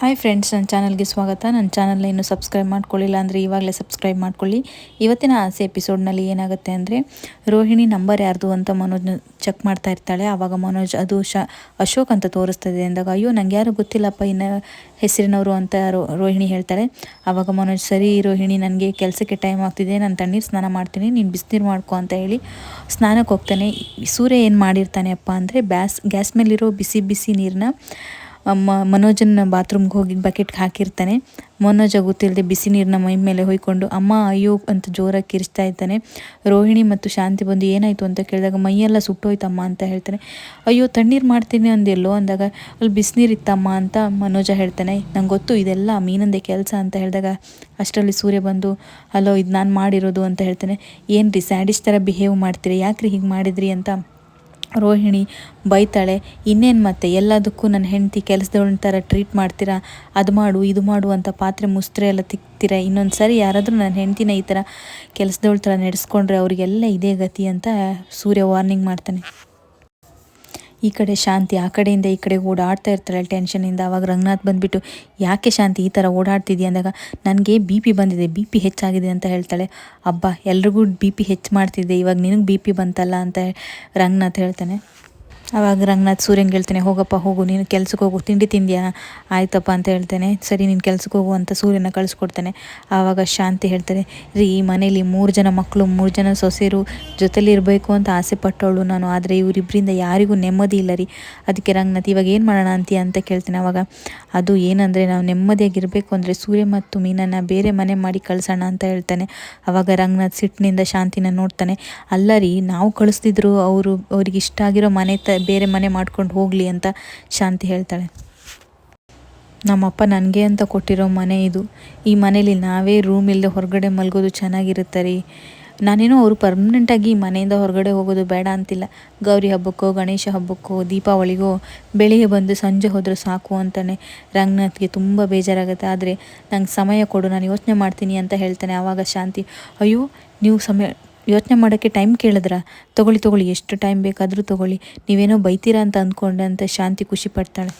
Hi friends ನನ್ನ ಚಾನಲ್ಗೆ ಸ್ವಾಗತ. ನನ್ನ ಚಾನಲ್ನ ಇನ್ನೂ ಸಬ್ಸ್ಕ್ರೈಬ್ ಮಾಡ್ಕೊಳ್ಳಿಲ್ಲ ಅಂದರೆ ಇವಾಗಲೇ ಸಬ್ಸ್ಕ್ರೈಬ್ ಮಾಡ್ಕೊಳ್ಳಿ. ಇವತ್ತಿನ ಆಸೆ ಎಪಿಸೋಡ್ನಲ್ಲಿ ಏನಾಗುತ್ತೆ ಅಂದರೆ, ರೋಹಿಣಿ ನಂಬರ್ ಯಾರ್ದು ಅಂತ ಮನೋಜ್ ಚೆಕ್ ಮಾಡ್ತಾ ಇರ್ತಾಳೆ. ಆವಾಗ ಮನೋಜ್, ಅದು ಶ, ಅಶೋಕ್ ಅಂತ ತೋರಿಸ್ತದೆ ಅಂದಾಗ, ಅಯ್ಯೋ ನಂಗೆ ಯಾರು ಗೊತ್ತಿಲ್ಲಪ್ಪ, ಇನ್ನು ಹೆಸರಿನವರು ಅಂತ ರೋಹಿಣಿ ಹೇಳ್ತಾಳೆ. ಆವಾಗ ಮನೋಜ್, ಸರಿ ರೋಹಿಣಿ, ನನಗೆ ಕೆಲಸಕ್ಕೆ ಟೈಮ್ ಆಗ್ತಿದೆ. ನಾನು ತಣ್ಣೀರು ಸ್ನಾನ ಮಾಡ್ತೀನಿ. ನೀನು ಬಿಸಿನೀರು ಮಾಡ್ಕೊ ಅಂತ ಹೇಳಿ ಸ್ನಾನಕ್ಕೆ ಹೋಗ್ತಾನೆ. ಸೂರ್ಯ ಏನು ಮಾಡಿರ್ತಾನೆ ಅಪ್ಪ ಅಂದರೆ, ಬ್ಯಾಸ್ ಗ್ಯಾಸ್ ಮೇಲಿರೋ ಬಿಸಿ ಬಿಸಿ ನೀರನ್ನ ಮ ಮನೋಜನ ಬಾತ್ರೂಮ್ಗೆ ಹೋಗಿ ಬಕೆಟ್ಗೆ ಹಾಕಿರ್ತಾನೆ. ಮನೋಜ ಗೊತ್ತಿಲ್ಲದೆ ಬಿಸಿ ನೀರನ್ನ ಮೈ ಮೇಲೆ ಹೊಯ್ಕೊಂಡು, ಅಮ್ಮ, ಅಯ್ಯೋ, ಅಂತ ಜೋರಾಗಿ ಕಿರಿಸ್ತಾ ಇದ್ದಾನೆ ರೋಹಿಣಿ ಮತ್ತು ಶಾಂತಿ ಬಂದು, ಏನಾಯಿತು? ಅಂತ ಕೇಳಿದಾಗ ಮೈಯೆಲ್ಲ ಸುಟ್ಟೋಯ್ತಮ್ಮ ಅಂತ ಹೇಳ್ತಾನೆ. ಅಯ್ಯೋ, ತಣ್ಣೀರು ಮಾಡ್ತೀನಿ ಅಂದೆಲ್ಲೋ ಅಂದಾಗ, ಅಲ್ಲಿ ಬಿಸಿನೀರು ಇತ್ತಮ್ಮ, ಅಂತ ಮನೋಜ ಹೇಳ್ತಾನೆ. ನಂಗೆ ಗೊತ್ತು, ಇದೆಲ್ಲ ಮೀನಂದೇ ಕೆಲಸ, ಅಂತ ಹೇಳಿದಾಗ ಅಷ್ಟರಲ್ಲಿ ಸೂರ್ಯ ಬಂದು ಹಲೋ ಇದು ನಾನು ಮಾಡಿರೋದು, ಅಂತ ಹೇಳ್ತಾನೆ. ಏನು ರೀ ಸ್ಯಾಡಿಸ್ ಥರ ಬಿಹೇವ್ ಮಾಡ್ತೀರಿ? ಯಾಕ್ರಿ ಹೀಗೆ ಮಾಡಿದ್ರಿ? ಅಂತ ರೋಹಿಣಿ ಬೈತಾಳೆ, ಇನ್ನೇನು ಮತ್ತೆ? ಎಲ್ಲದಕ್ಕೂ ನನ್ನ ಹೆಂಡತಿ ಕೆಲಸದವಳ ಥರ ಟ್ರೀಟ್ ಮಾಡ್ತೀರಾ? ಅದು ಮಾಡು, ಇದು ಮಾಡು ಅಂತ ಪಾತ್ರೆ ಮುಸ್ತ್ರೆ ಎಲ್ಲ ತಿಕ್ತೀರಾ? ಇನ್ನೊಂದು ಸರಿ ಯಾರಾದರೂ ನನ್ನ ಹೆಂಡ್ತಿನ ಈ ಥರ ಕೆಲಸದವಳ ಥರ ನಡೆಸ್ಕೊಂಡ್ರೆ ಅವರಿಗೆಲ್ಲ ಇದೇ ಗತಿ ಅಂತ ಸೂರ್ಯ ವಾರ್ನಿಂಗ್ ಮಾಡ್ತಾನೆ. ಈ ಕಡೆ ಶಾಂತಿ, ಆ ಕಡೆಯಿಂದ ಈ ಕಡೆ ಓಡಾಡ್ತಾ ಇರ್ತಾರೆ. ಟೆನ್ಷನಿಂದ ಅವಾಗ ರಂಗನಾಥ್ ಬಂದುಬಿಟ್ಟು, ಯಾಕೆ ಶಾಂತಿ ಈ ಥರ ಓಡಾಡ್ತಿದ್ಯಾ? ಅಂದಾಗ, ನನಗೆ ಬಿ ಪಿ ಬಂದಿದೆ ಬಿ ಪಿ ಹೆಚ್ಚಾಗಿದೆ ಅಂತ ಹೇಳ್ತಾಳೆ. ಅಬ್ಬ, ಎಲ್ರಿಗೂ ಬಿ ಪಿ ಹೆಚ್ಚು ಮಾಡ್ತಿದ್ದೆ ಇವಾಗ ನಿನಗೆ ಬಿ ಪಿ ಬಂತಲ್ಲ ಅಂತ ರಂಗನಾಥ್ ಹೇಳ್ತಾನೆ. ಆವಾಗ ರಂಗನಾಥ್ ಸೂರ್ಯಂಗೆ ಹೇಳ್ತಾನೆ ಹೋಗಪ್ಪ, ಹೋಗು, ನೀನು ಕೆಲ್ಸಕ್ಕೆ ಹೋಗು, ತಿಂಡಿ ತಿಂದ್ಯಾ? ಆಯ್ತಪ್ಪ ಅಂತ ಹೇಳ್ತಾನೆ. ಸರಿ, ನೀನು ಕೆಲ್ಸಕ್ಕೆ ಹೋಗು ಅಂತ ಸೂರ್ಯನ ಕಳಿಸ್ಕೊಡ್ತಾನೆ. ಆವಾಗ ಶಾಂತಿ ಹೇಳ್ತಾರೆ ರೀ, ಈ ಮನೇಲಿ ಮೂರು ಜನ ಮಕ್ಕಳು ಮೂರು ಜನ ಜೊತೆಲಿ ಇರಬೇಕು ಅಂತ ಆಸೆ ಪಟ್ಟವಳು ನಾನು. ಆದರೆ ಇವರಿಬ್ಬರಿಂದ ಯಾರಿಗೂ ನೆಮ್ಮದಿ ಇಲ್ಲ ರೀ. ಅದಕ್ಕೆ ರಂಗನಾಥ್, ಇವಾಗ ಏನು ಮಾಡೋಣ ಅಂತೀಯ ಅಂತ ಕೇಳ್ತೇನೆ. ಆವಾಗ ಅದು ಏನಂದರೆ, ನಾವು ನೆಮ್ಮದಿಯಾಗಿರಬೇಕು ಅಂದರೆ ಸೂರ್ಯ ಮತ್ತು ಮೀನನ್ನು ಬೇರೆ ಮನೆ ಮಾಡಿ ಕಳಿಸೋಣ ಅಂತ ಹೇಳ್ತಾನೆ. ಆವಾಗ ರಂಗನಾಥ್ ಸಿಟ್ಟಿನಿಂದ ಶಾಂತಿನ ನೋಡ್ತಾನೆ. ಅಲ್ಲ ರೀ, ನಾವು ಕಳಿಸ್ತಿದ್ರು ಅವರು, ಅವ್ರಿಗೆ ಇಷ್ಟ ಆಗಿರೋ ಮನೆ ತ ಬೇರೆ ಮನೆ ಮಾಡ್ಕೊಂಡು ಹೋಗಲಿ ಅಂತ ಶಾಂತಿ ಹೇಳ್ತಾಳೆ. ನಮ್ಮಪ್ಪ ನನಗೆ ಅಂತ ಕೊಟ್ಟಿರೋ ಮನೆ ಇದು. ಈ ಮನೇಲಿ ನಾವೇ ರೂಮ್ ಇಲ್ಲದೆ ಹೊರಗಡೆ ಮಲಗೋದು ಚೆನ್ನಾಗಿರುತ್ತೆ ರೀ ನಾನೇನೋ ಅವರು ಪರ್ಮನೆಂಟಾಗಿ ಮನೆಯಿಂದ ಹೊರಗಡೆ ಹೋಗೋದು ಬೇಡ ಅಂತಿಲ್ಲ. ಗೌರಿ ಹಬ್ಬಕ್ಕೋ, ಗಣೇಶ ಹಬ್ಬಕ್ಕೋ, ದೀಪಾವಳಿಗೋ, ಬೆಳಿಗ್ಗೆ ಬಂದು ಸಂಜೆ ಹೋದರೆ ಸಾಕು ಅಂತಾನೆ ರಂಗನಾಥ್ಗೆ ತುಂಬ ಬೇಜಾರಾಗುತ್ತೆ. ಆದರೆ ನಂಗೆ ಸಮಯ ಕೊಡು, ನಾನು ಯೋಚನೆ ಮಾಡ್ತೀನಿ ಅಂತ ಹೇಳ್ತಾನೆ ಆವಾಗ ಶಾಂತಿ. ಅಯ್ಯೋ, ನೀವು ಸಮಯ ಯೋಚನೆ ಮಾಡೋಕ್ಕೆ ಟೈಮ್ ಕೇಳಿದ್ರ? ತೊಗೊಳ್ಳಿ ತೊಗೊಳ್ಳಿ, ಎಷ್ಟು ಟೈಮ್ ಬೇಕಾದರೂ ತೊಗೊಳ್ಳಿ. ನೀವೇನೋ ಬೈತೀರಾ ಅಂತ ಅಂದ್ಕೊಂಡೆ ಅಂತ ಶಾಂತಿ ಖುಷಿ ಪಡ್ತಾಳೆ.